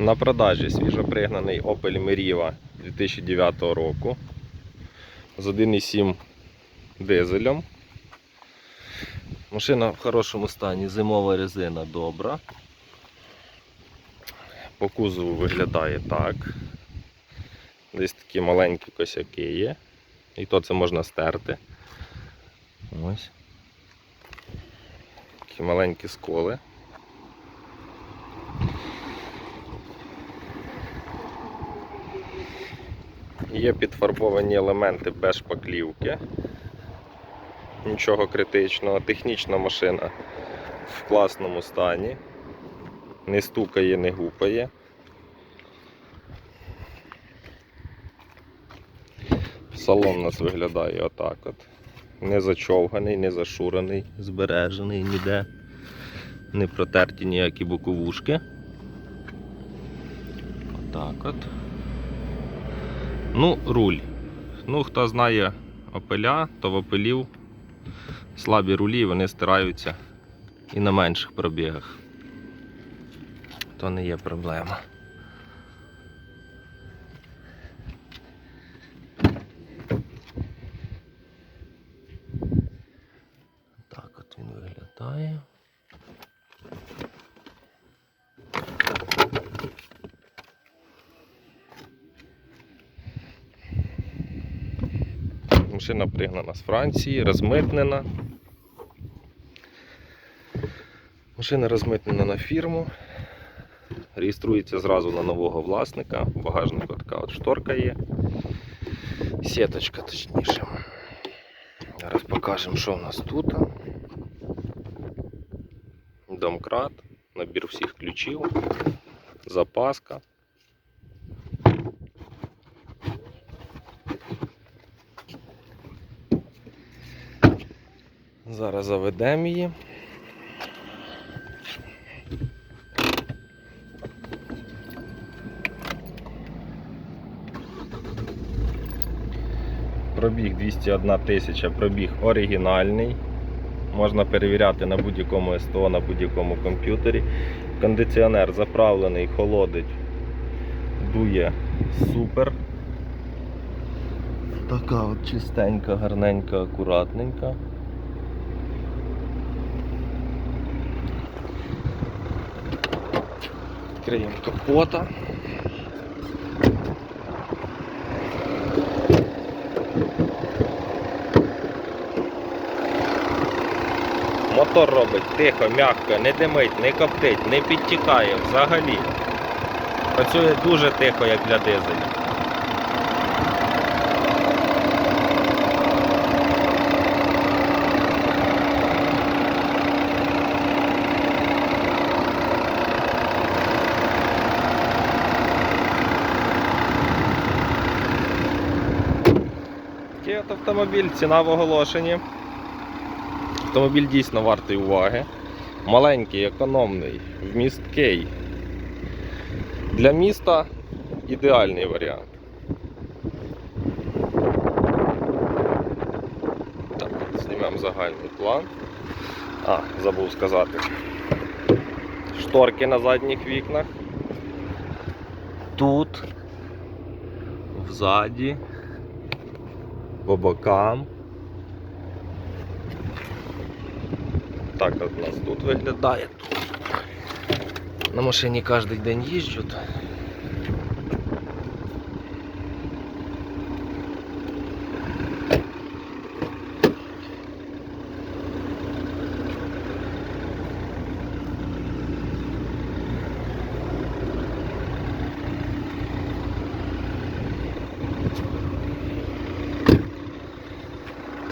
На продажі свіжопригнаний Opel Meriva 2009 року з 1,7 дизелем. Машина в хорошому стані, зимова резина добра. По кузову виглядає так. Десь такі маленькі косяки є. І то це можна стерти. Ось. Такі маленькі сколи. Є підфарбовані елементи без шпаклівки. Нічого критичного. Технічна машина в класному стані. Не стукає, не гупає. Салон у нас виглядає отак от. Не зачовганий, не зашурений, збережений ніде. Не протерті ніякі боковушки. Отак от. Ну, руль. Ну, хто знає опеля, то в опелів слабі рулі, вони стираються і на менших пробігах. То не є проблема. Так от він виглядає. Машина пригнана з Франції, розмитнена. Машина розмитнена на фірму. Реєструється зразу на нового власника. Багажнику така от шторка є. Сіточка точніше. Зараз покажемо, що в нас тут. Домкрат, набір всіх ключів, запаска. Зараз заведемо її. Пробіг 201 тисяча, пробіг оригінальний. Можна перевіряти на будь-якому СТО, на будь-якому комп'ютері. Кондиціонер заправлений, холодить, дує супер. Така от чистенька, гарненька, акуратненька. Відкриємо капота. Мотор робить тихо, м'яко, не димить, не коптить, не підтікає взагалі. Працює дуже тихо, як для дизеля. Такий автомобіль, ціна в оголошенні. Автомобіль дійсно вартий уваги. Маленький, економний, вмісткий. Для міста ідеальний варіант. Так, знімемо загальний план. А, забув сказати. Шторки на задніх вікнах. Тут, взаді, по бокам. Так от нас тут виглядає. На машині кожен день їжджу.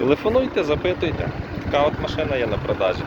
Телефонуйте, запитуйте. Така от машина є на продажі.